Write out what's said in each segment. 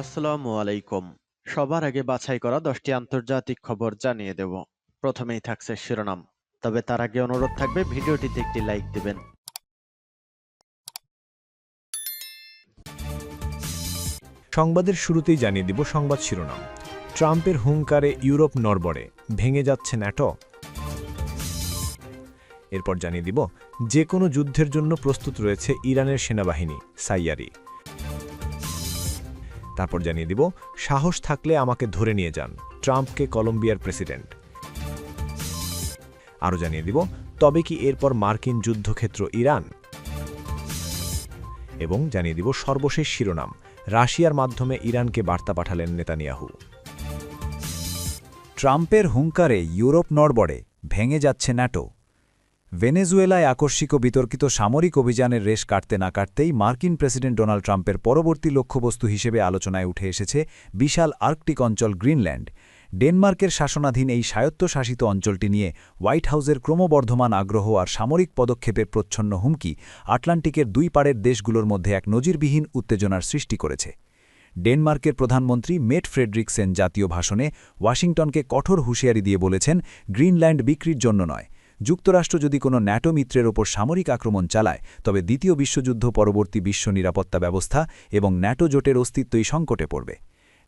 আসসালামু আলাইকুম। সবার আগে বাছাই করা দশটি আন্তর্জাতিক খবর জানিয়ে দেব। প্রথমেই থাকছে শিরোনাম। তবে তার আগে অনুরোধ থাকবে, ভিডিওটিতে একটি লাইক দিবেন। সংবাদের শুরুতেই জানিয়ে দিব সংবাদ শিরোনাম। ট্রাম্পের হুঙ্কারে ইউরোপ নড়বড়ে, ভেঙে যাচ্ছে ন্যাটো। এরপর জানিয়ে দিব, যে কোনো যুদ্ধের জন্য প্রস্তুত রয়েছে ইরানের সেনাবাহিনী, সাইয়ারি। তারপর জানিয়ে দিব, সাহস থাকলে আমাকে ধরে নিয়ে যান, ট্রাম্পকে কলম্বিয়ার প্রেসিডেন্ট। আরও জানিয়ে দিব, তবে কি এরপর মার্কিন যুদ্ধক্ষেত্র ইরান? এবং জানিয়ে দিব সর্বশেষ শিরোনাম, রাশিয়ার মাধ্যমে ইরানকে বার্তা পাঠালেন নেতানিয়াহু। ট্রাম্পের হুঙ্কারে ইউরোপ নড়বড়ে, ভেঙে যাচ্ছে ন্যাটো। ভেনেজুয়েলায় আকস্মিক বিতর্কিত সামরিক অভিযানের রেশ কাটতে না কাটতেই মার্কিন প্রেসিডেন্ট ডোনাল্ড ট্রাম্পের পরবর্তী লক্ষ্যবস্তু হিসেবে আলোচনায় উঠে এসেছে বিশাল আর্কটিক অঞ্চল গ্রিনল্যান্ড। ডেনমার্কের শাসনাধীন এই স্বায়ত্তশাসিত অঞ্চলটি নিয়ে হোয়াইট হাউসের ক্রমবর্ধমান আগ্রহ আর সামরিক পদক্ষেপের প্রচ্ছন্ন হুমকি আটলান্টিকের দুই পাড়ের দেশগুলোর মধ্যে এক নজিরবিহীন উত্তেজনার সৃষ্টি করেছে। ডেনমার্কের প্রধানমন্ত্রী মেট ফ্রেডরিকসেন জাতীয় ভাষণে ওয়াশিংটনকে কঠোর হুঁশিয়ারি দিয়ে বলেছেন, গ্রিনল্যান্ড বিক্রির জন্য নয়। যুক্তরাষ্ট্র যদি কোনো ন্যাটো মিত্রের ওপর সামরিক আক্রমণ চালায়, তবে দ্বিতীয় বিশ্বযুদ্ধ পরবর্তী বিশ্ব নিরাপত্তা ব্যবস্থা এবং ন্যাটো জোটের অস্তিত্বই সংকটে পড়বে।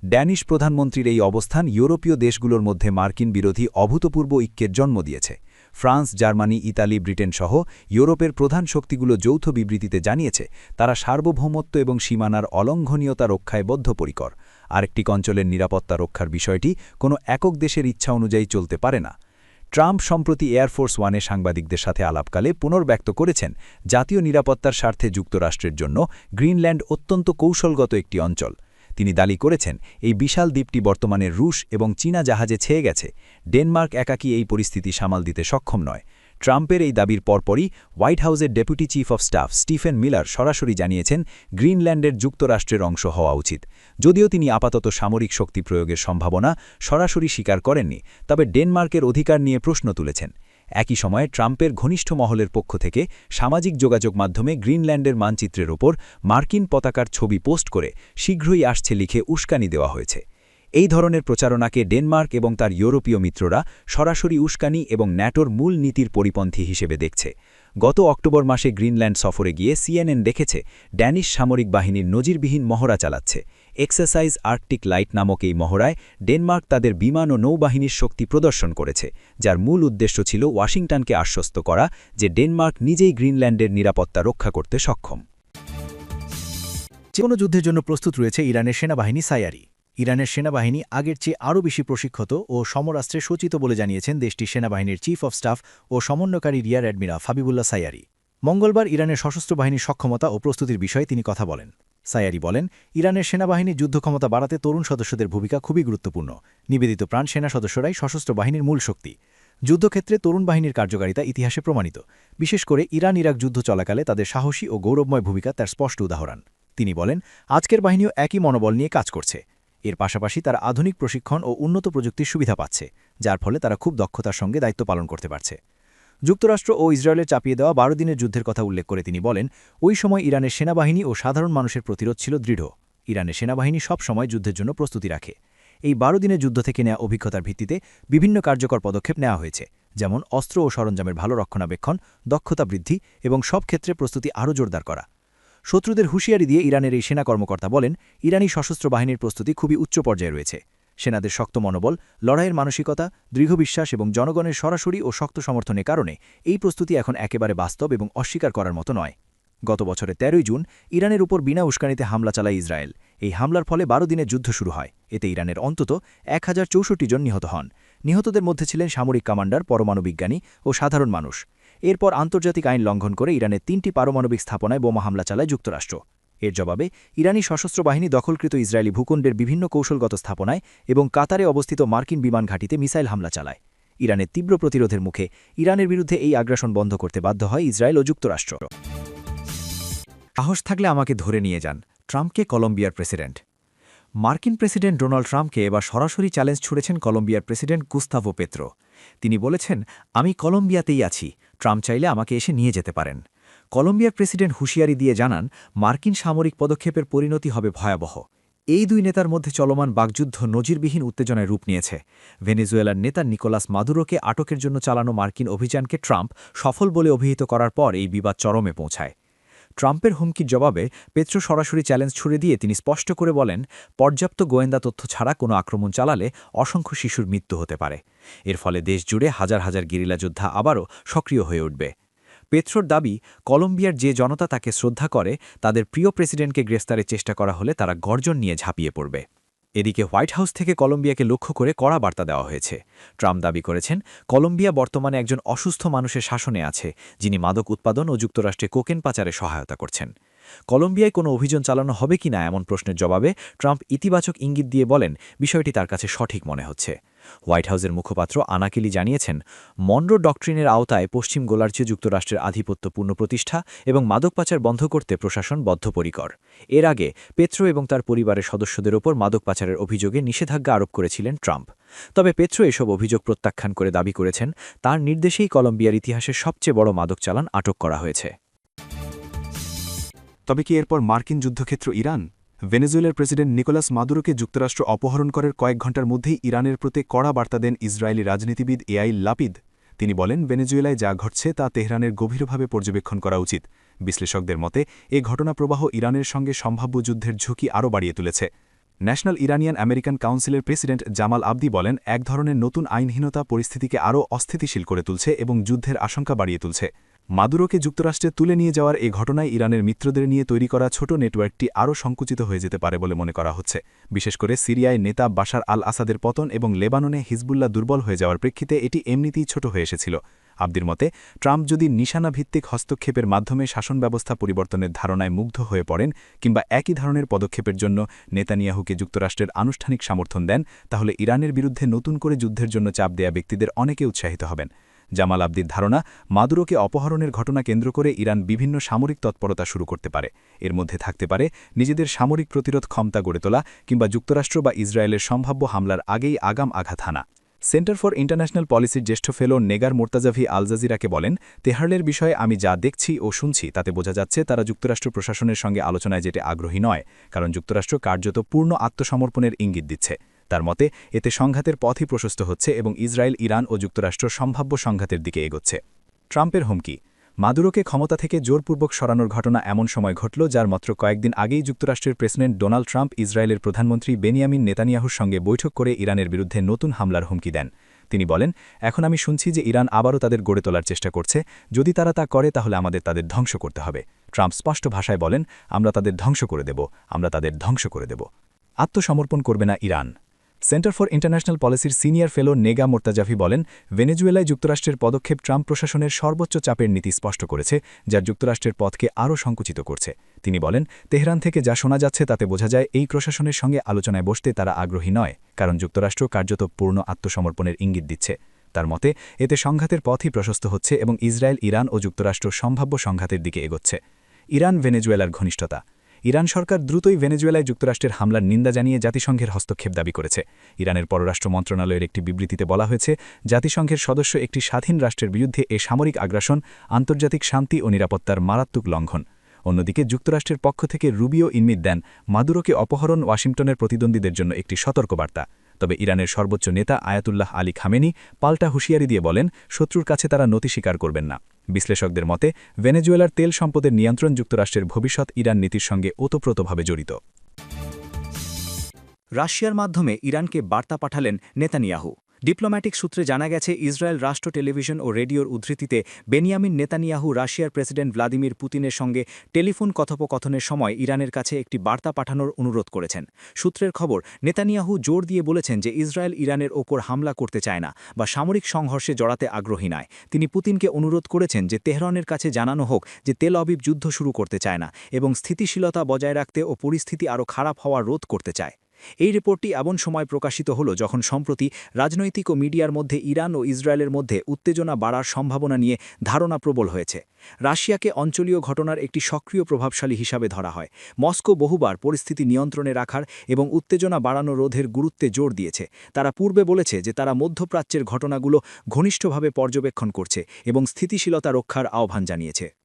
ড্যানিশ প্রধানমন্ত্রীর এই অবস্থান ইউরোপীয় দেশগুলোর মধ্যে মার্কিন বিরোধী অভূতপূর্ব ঐক্যের জন্ম দিয়েছে। ফ্রান্স, জার্মানি, ইতালি, ব্রিটেন সহ ইউরোপের প্রধান শক্তিগুলো যৌথ বিবৃতিতে জানিয়েছে, তারা সার্বভৌমত্ব এবং সীমানার অলঙ্ঘনীয়তা রক্ষায় বদ্ধপরিকর। আরেকটি অঞ্চলের নিরাপত্তা রক্ষার বিষয়টি কোনো একক দেশের ইচ্ছা অনুযায়ী চলতে পারে না। ট্রাম্প সম্প্রতি এয়ারফোর্স ওয়ানে সাংবাদিকদের সাথে আলাপকালে পুনর্ব্যক্ত করেছেন জাতীয় নিরাপত্তার স্বার্থে যুক্তরাষ্ট্রের জন্য গ্রিনল্যান্ড অত্যন্ত কৌশলগত একটি অঞ্চল। তিনি দালি করেছেন, এই বিশাল দ্বীপটি বর্তমানে রুশ এবং চীনা জাহাজে ছেয়ে গেছে। ডেনমার্ক একাকী এই পরিস্থিতি সামাল দিতে সক্ষম নয়। ট্রাম্পের এই দাবির পরপরই হোয়াইট হাউসের deputy chief of staff Stephen Miller সরাসরি জানিয়েছেন, গ্রিনল্যান্ডের যুক্তরাষ্ট্রের অংশ হওয়া উচিত। যদিও তিনি আপাতত সামরিক শক্তি প্রয়োগের সম্ভাবনা সরাসরি স্বীকার করেননি, তবে ডেনমার্কের অধিকার নিয়ে প্রশ্ন তুলেছেন। একই সময়ে ট্রাম্পের ঘনিষ্ঠ মহলের পক্ষ থেকে সামাজিক যোগাযোগ মাধ্যমে গ্রিনল্যান্ডের মানচিত্রের ওপর মার্কিন পতাকার ছবি পোস্ট করে শীঘ্রই আসছে লিখে উস্কানি দেওয়া হয়েছে। এই ধরনের প্রচারণাকে ডেনমার্ক এবং তার ইউরোপীয় মিত্ররা সরাসরি উস্কানি এবং ন্যাটোর মূল নীতির পরিপন্থী হিসেবে দেখছে। গত অক্টোবর মাসে গ্রিনল্যান্ড সফরে গিয়ে সিএনএন দেখেছে, ড্যানিশ সামরিক বাহিনীর নজিরবিহীন মহড়া চালাচ্ছে। এক্সারসাইজ আর্কটিক লাইট নামক এই মহড়ায় ডেনমার্ক তাদের বিমান ও নৌবাহিনীর শক্তি প্রদর্শন করেছে, যার মূল উদ্দেশ্য ছিল ওয়াশিংটনকে আশ্বস্ত করা যে ডেনমার্ক নিজেই গ্রিনল্যান্ডের নিরাপত্তা রক্ষা করতে সক্ষম। যে কোনো যুদ্ধের জন্য প্রস্তুত রয়েছে ইরানের সেনাবাহিনী সায়ারি। ইরানের সেনাবাহিনী আগের চেয়ে আরও বেশি প্রশিক্ষিত ও সমরাস্ত্রে সচিত বলে জানিয়েছেন দেশটির সেনাবাহিনীর চিফ অব স্টাফ ও সমন্বয়কারী রিয়ার অ্যাডমিরা ফাবিবুল্লাহ সাইয়ারি। মঙ্গলবার ইরানের সশস্ত্র বাহিনীর সক্ষমতা ও প্রস্তুতির বিষয়ে তিনি কথা বলেন। সায়ারি বলেন, ইরানের সেনাবাহিনীর যুদ্ধক্ষমতা বাড়াতে তরুণ সদস্যদের ভূমিকা খুবই গুরুত্বপূর্ণ। নিবেদিত প্রাণ সেনা সদস্যরাই সশস্ত্র বাহিনীর মূল শক্তি। যুদ্ধক্ষেত্রে তরুণ বাহিনীর কার্যকারিতা ইতিহাসে প্রমাণিত। বিশেষ করে ইরান ইরাক যুদ্ধ চলাকালে তাদের সাহসী ও গৌরবময় ভূমিকা তার স্পষ্ট উদাহরণ। তিনি বলেন, আজকের বাহিনীও একই মনোবল নিয়ে কাজ করছে। এর পাশাপাশি তারা আধুনিক প্রশিক্ষণ ও উন্নত প্রযুক্তির সুবিধা পাচ্ছে, যার ফলে তারা খুব দক্ষতার সঙ্গে দায়িত্ব পালন করতে পারছে। যুক্তরাষ্ট্র ও ইসরায়েলের চাপিয়ে দেওয়া বারো দিনের যুদ্ধের কথা উল্লেখ করে তিনি বলেন, ওই সময় ইরানের সেনাবাহিনী ও সাধারণ মানুষের প্রতিরোধ ছিল দৃঢ়। ইরানের সেনাবাহিনী সব সময় যুদ্ধের জন্য প্রস্তুতি রাখে। এই বারো দিনের যুদ্ধ থেকে নেওয়া অভিজ্ঞতার ভিত্তিতে বিভিন্ন কার্যকর পদক্ষেপ নেওয়া হয়েছে, যেমন অস্ত্র ও সরঞ্জামের ভালো রক্ষণাবেক্ষণ, দক্ষতা বৃদ্ধি এবং সব ক্ষেত্রে প্রস্তুতি আরও জোরদার করা। শত্রুদের হুঁশিয়ারি দিয়ে ইরানের এই সেনা কর্মকর্তা বলেন, ইরানি সশস্ত্র বাহিনীর প্রস্তুতি খুবই উচ্চ পর্যায়ে রয়েছে। সেনাদের শক্ত মনোবল, লড়াইয়ের মানসিকতা, দৃঢ় বিশ্বাস এবং জনগণের সরাসরি ও শক্ত সমর্থনের কারণে এই প্রস্তুতি এখন একেবারে বাস্তব এবং অস্বীকার করার মতো নয়। গত বছরের তেরোই জুন ইরানের উপর বিনা উস্কানিতে হামলা চালায় ইসরায়েল। এই হামলার ফলে বারো দিনের যুদ্ধ শুরু হয়। এতে ইরানের অন্তত এক হাজার চৌষট্টি জন নিহত হন। নিহতদের মধ্যে ছিলেন সামরিক কমান্ডার, পরমাণু বিজ্ঞানী ও সাধারণ মানুষ। এরপর আন্তর্জাতিক আইন লঙ্ঘন করে ইরানের তিনটি পারমাণবিক স্থাপনায় বোমা হামলা চালায় যুক্তরাষ্ট্র। এর জবাবে, ইরানি সশস্ত্র বাহিনী দখলকৃত ইসরায়েলি ভূখণ্ডের বিভিন্ন কৌশলগত স্থাপনায় এবং কাতারে অবস্থিত মার্কিন বিমান ঘাঁটিতে মিসাইল হামলা চালায়। ইরানের তীব্র প্রতিরোধের মুখে ইরানের বিরুদ্ধে এই আগ্রাসন বন্ধ করতে বাধ্য হয় ইসরায়েল ও যুক্তরাষ্ট্র। সাহস থাকলে আমাকে ধরে নিয়ে যান, ট্রাম্পকে কলম্বিয়ার প্রেসিডেন্ট। মার্কিন প্রেসিডেন্ট ডোনাল্ড ট্রাম্পকে এবার সরাসরি চ্যালেঞ্জ ছুড়েছেন কলম্বিয়ার প্রেসিডেন্ট গুস্তাভো পেত্রো। তিনি বলেছেন, আমি কলম্বিয়াতেই আছি। ট্রাম্প চাইলে আমাকে এসে নিয়ে যেতে পারেন। কলম্বিয়ার প্রেসিডেন্ট হুঁশিয়ারি দিয়ে জানান, মার্কিন সামরিক পদক্ষেপের পরিণতি হবে ভয়াবহ। এই দুই নেতার মধ্যে চলমান বাগযুদ্ধ নজিরবিহীন উত্তেজনায় রূপ নিয়েছে। ভেনেজুয়েলার নেতা নিকোলাস মাদুরোকে আটকের জন্য চালানো মার্কিন অভিযানকে ট্রাম্প সফল বলে অভিহিত করার পর এই বিবাদ চরমে পৌঁছায়। ট্রাম্পের হুমকির জবাবে পেত্রো সরাসরি চ্যালেঞ্জ ছুড়ে দিয়ে তিনি স্পষ্ট করে বলেন, পর্যাপ্ত গোয়েন্দা তথ্য ছাড়া কোনো আক্রমণ চালালে অসংখ্য শিশুর মৃত্যু হতে পারে। এর ফলে দেশ জুড়ে হাজার হাজার গেরিলা যোদ্ধা আবারও সক্রিয় হয়ে উঠবে। পেত্রোর দাবি, কলম্বিয়ার যে জনতা তাকে শ্রদ্ধা করে, তাদের প্রিয় প্রেসিডেন্টকে গ্রেফতারের চেষ্টা করা হলে তারা গর্জন নিয়ে ঝাঁপিয়ে পড়বে। এদিকে হোয়াইট হাউস থেকে কলম্বিয়াকে লক্ষ্য করে কড়া বার্তা দেওয়া হয়েছে। ট্রাম্প দাবি করেছেন, কলম্বিয়া বর্তমানে একজন অসুস্থ মানুষের শাসনে আছে, যিনি মাদক উৎপাদন ও যুক্তরাষ্ট্রে কোকেন পাচারে সহায়তা করছেন। কলম্বিয়ায় কোনো অভিযান চালানো হবে কিনা এমন প্রশ্নের জবাবে ট্রাম্প ইতিবাচক ইঙ্গিত দিয়ে বলেন, বিষয়টি তার কাছে সঠিক মনে হচ্ছে। হোয়াইট হাউসের মুখপাত্র আনাকিলি জানিয়েছেন, মন্ডো ডকট্রিনের আওতায় পশ্চিম গোলার্চে যুক্তরাষ্ট্রের আধিপত্যপূর্ণ প্রতিষ্ঠা এবং মাদক পাচার বন্ধ করতে প্রশাসন বদ্ধপরিকর। এর আগে পেত্রো এবং তার পরিবারের সদস্যদের ওপর মাদক পাচারের অভিযোগে নিষেধাজ্ঞা আরোপ করেছিলেন ট্রাম্প। তবে পেত্রো এসব অভিযোগ প্রত্যাখ্যান করে দাবি করেছেন, তার নির্দেশেই কলম্বিয়ার ইতিহাসের সবচেয়ে বড় মাদক চালান আটক করা হয়েছে। তবে কি এরপর মার্কিন যুদ্ধক্ষেত্র ইরান? ভেনেজুয়েলার প্রেসিডেন্ট নিকোলাস মাদুরোকে যুক্তরাষ্ট্র অপহরণ করার কয়েক ঘণ্টার মধ্যেই ইরানের প্রতি কড়া বার্তা দেন ইসরায়েলি রাজনীতিবিদ এআই লাপিদ। তিনি বলেন, ভেনেজুয়েলায় যা ঘটছে তা তেহরানের গভীরভাবে পর্যবেক্ষণ করা উচিত। বিশ্লেষকদের মতে, এ ঘটনাপ্রবাহ ইরানের সঙ্গে সম্ভাব্য যুদ্ধের ঝুঁকি আরও বাড়িয়ে তুলেছে। ন্যাশনাল ইরানিয়ান আমেরিকান কাউন্সিলের প্রেসিডেন্ট জামাল আবদি বলেন, এক ধরনের নতুন আইনহীনতা পরিস্থিতিকে আরও অস্থিতিশীল করে তুলছে এবং যুদ্ধের আশঙ্কা বাড়িয়ে তুলছে। মাদুরোকে যুক্তরাষ্ট্রে তুলে নিয়ে যাওয়ার এই ঘটনায় ইরানের মিত্রদের নিয়ে তৈরি করা ছোট নেটওয়ার্কটি আরও সংকুচিত হয়ে যেতে পারে বলে মনে করা হচ্ছে। বিশেষ করে সিরিয়ায় নেতা বাশার আল আসাদের পতন এবং লেবাননে হিজবুল্লাহ দুর্বল হয়ে যাওয়ার প্রেক্ষিতে এটি এমনিতেই ছোট হয়ে এসেছিল। আব্দির মতে, ট্রাম্প যদি নিশানাভিত্তিক হস্তক্ষেপের মাধ্যমে শাসন ব্যবস্থা পরিবর্তনের ধারণায় মুগ্ধ হয়ে পড়েন কিংবা একই ধরনের পদক্ষেপের জন্য নেতানিয়াহুকে যুক্তরাষ্ট্রের আনুষ্ঠানিক সমর্থন দেন, তাহলে ইরানের বিরুদ্ধে নতুন করে যুদ্ধের জন্য চাপ দেয়া ব্যক্তিদের অনেকে উৎসাহিত হবেন। জামাল আব্দির ধারণা, মাদুরোকে অপহরণের ঘটনা কেন্দ্র করে ইরান বিভিন্ন সামরিক তৎপরতা শুরু করতে পারে। এর মধ্যে থাকতে পারে, নিজেদের সামরিক প্রতিরোধ ক্ষমতা গড়ে তোলা কিংবা যুক্তরাষ্ট্র বা ইসরায়েলের সম্ভাব্য হামলার আগেই আগাম আঘাত হানা। সেন্টার ফর ইন্টারন্যাশনাল পলিসির জ্যেষ্ঠ ফেলো নেগার মোর্তাজাভি আলজাজিরাকে বলেন, তেহারলের বিষয়ে আমি যা দেখছি ও শুনছি, তাতে বোঝা যাচ্ছে তারা যুক্তরাষ্ট্র প্রশাসনের সঙ্গে আলোচনায় যেতে আগ্রহী নয়, কারণ যুক্তরাষ্ট্র কার্যত পূর্ণ আত্মসমর্পণের ইঙ্গিত দিচ্ছে। তার মতে, এতে সংঘাতের পথই প্রশস্ত হচ্ছে এবং ইসরায়েল, ইরান ও যুক্তরাষ্ট্র সম্ভাব্য সংঘাতের দিকে এগোচ্ছে। ট্রাম্পের হুমকি মাদুরোকে ক্ষমতা থেকে জোরপূর্বক সরানোর ঘটনা এমন সময় ঘটল যার মাত্র কয়েকদিন আগেই যুক্তরাষ্ট্রের প্রেসিডেন্ট ডোনাল্ড ট্রাম্প ইসরায়েলের প্রধানমন্ত্রী বেনিয়ামিন নেতানিয়াহুর সঙ্গে বৈঠক করে ইরানের বিরুদ্ধে নতুন হামলার হুমকি দেন। তিনি বলেন, এখন আমি শুনছি যে ইরান আবারও তাদের গড়ে তোলার চেষ্টা করছে। যদি তারা তা করে, তাহলে আমাদের তাদের ধ্বংস করতে হবে। ট্রাম্প স্পষ্ট ভাষায় বলেন, আমরা তাদের ধ্বংস করে দেব। আমরা তাদের ধ্বংস করে দেব। আত্মসমর্পণ করবে না ইরান। সেন্টার ফর ইন্টারন্যাশনাল পলিসির সিনিয়র ফেলো নেগা মোর্তাজাফি বলেন, ভেনেজুয়েলায় যুক্তরাষ্ট্রের পদক্ষেপ ট্রাম্প প্রশাসনের সর্বোচ্চ চাপের নীতি স্পষ্ট করেছে, যা যুক্তরাষ্ট্রের পথকে আরও সংকুচিত করছে। তিনি বলেন, তেহরান থেকে যা শোনা যাচ্ছে তাতে বোঝা যায় এই প্রশাসনের সঙ্গে আলোচনায় বসতে তারা আগ্রহী নয়, কারণ যুক্তরাষ্ট্র কার্যত পূর্ণ আত্মসমর্পণের ইঙ্গিত দিচ্ছে। তার মতে, এতে সংঘাতের পথই প্রশস্ত হচ্ছে এবং ইসরায়েল, ইরান ও যুক্তরাষ্ট্র সম্ভাব্য সংঘাতের দিকে এগোচ্ছে। ইরান ভেনেজুয়েলার ঘনিষ্ঠতা ইরান সরকার দ্রুতই ভেনেজুয়েলায় যুক্তরাষ্ট্রের হামলার নিন্দা জানিয়ে জাতিসংঘের হস্তক্ষেপ দাবি করেছে। ইরানের পররাষ্ট্র মন্ত্রণালয়ের একটি বিবৃতিতে বলা হয়েছে, জাতিসংঘের সদস্য একটি স্বাধীন রাষ্ট্রের বিরুদ্ধে এ সামরিক আগ্রাসন, আন্তর্জাতিক শান্তি ও নিরাপত্তার মারাত্মক লঙ্ঘন। অন্যদিকে যুক্তরাষ্ট্রের পক্ষ থেকে রুবিও ইনমিত দেন মাদুরোকে অপহরণ ওয়াশিংটনের প্রতিদ্বন্দ্বীদের জন্য একটি সতর্কবার্তা। তবে ইরানের সর্বোচ্চ নেতা আয়াতুল্লাহ আলী খামেনি পাল্টা হুঁশিয়ারি দিয়ে বলেন, শত্রুর কাছে তারা নতি স্বীকার করবেন না। বিশ্লেষকদের মতে, ভেনেজুয়েলার তেল সম্পদের নিয়ন্ত্রণ যুক্তরাষ্ট্রের ভবিষ্যৎ ইরান নীতির সঙ্গে ওতপ্রোতভাবে জড়িত। রাশিয়ার মাধ্যমে ইরানকে বার্তা পাঠালেন নেতানিয়াহু। ডিপ্লোম্যাটিক সূত্রে জানা গেছে, ইসরায়েল রাষ্ট্র টেলিভিশন ও রেডিওর উদ্ধৃতিতে বেনিয়ামিন নেতানিয়াহু রাশিয়ার প্রেসিডেন্ট ভ্লাদিমির পুতিনের সঙ্গে টেলিফোন কথোপকথনের সময় ইরানের কাছে একটি বার্তা পাঠানোর অনুরোধ করেছেন। সূত্রের খবর, নেতানিয়াহু জোর দিয়ে বলেছেন যে ইসরায়েল ইরানের ওপর হামলা করতে চায় না বা সামরিক সংঘর্ষে জড়াতে আগ্রহী নয়। তিনি পুতিনকে অনুরোধ করেছেন যে তেহরানের কাছে জানানো হোক যে তেল অবিব যুদ্ধ শুরু করতে চায় না এবং স্থিতিশীলতা বজায় রাখতে ও পরিস্থিতি আরও খারাপ হওয়া রোধ করতে চায়। এই রিপোর্টটি এমন সময় প্রকাশিত হল যখন সম্প্রতি রাজনৈতিক ও মিডিয়ার মধ্যে ইরান ও ইসরায়েলের মধ্যে উত্তেজনা বাড়ার সম্ভাবনা নিয়ে ধারণা প্রবল হয়েছে। রাশিয়াকে অঞ্চলীয় ঘটনার একটি সক্রিয় প্রভাবশালী হিসাবে ধরা হয়। মস্কো বহুবার পরিস্থিতি নিয়ন্ত্রণে রাখার এবং উত্তেজনা বাড়ানো রোধের গুরুত্বে জোর দিয়েছে। তারা পূর্বে বলেছে যে তারা মধ্যপ্রাচ্যের ঘটনাগুলো ঘনিষ্ঠভাবে পর্যবেক্ষণ করছে এবং স্থিতিশীলতা রক্ষার আহ্বান জানিয়েছে।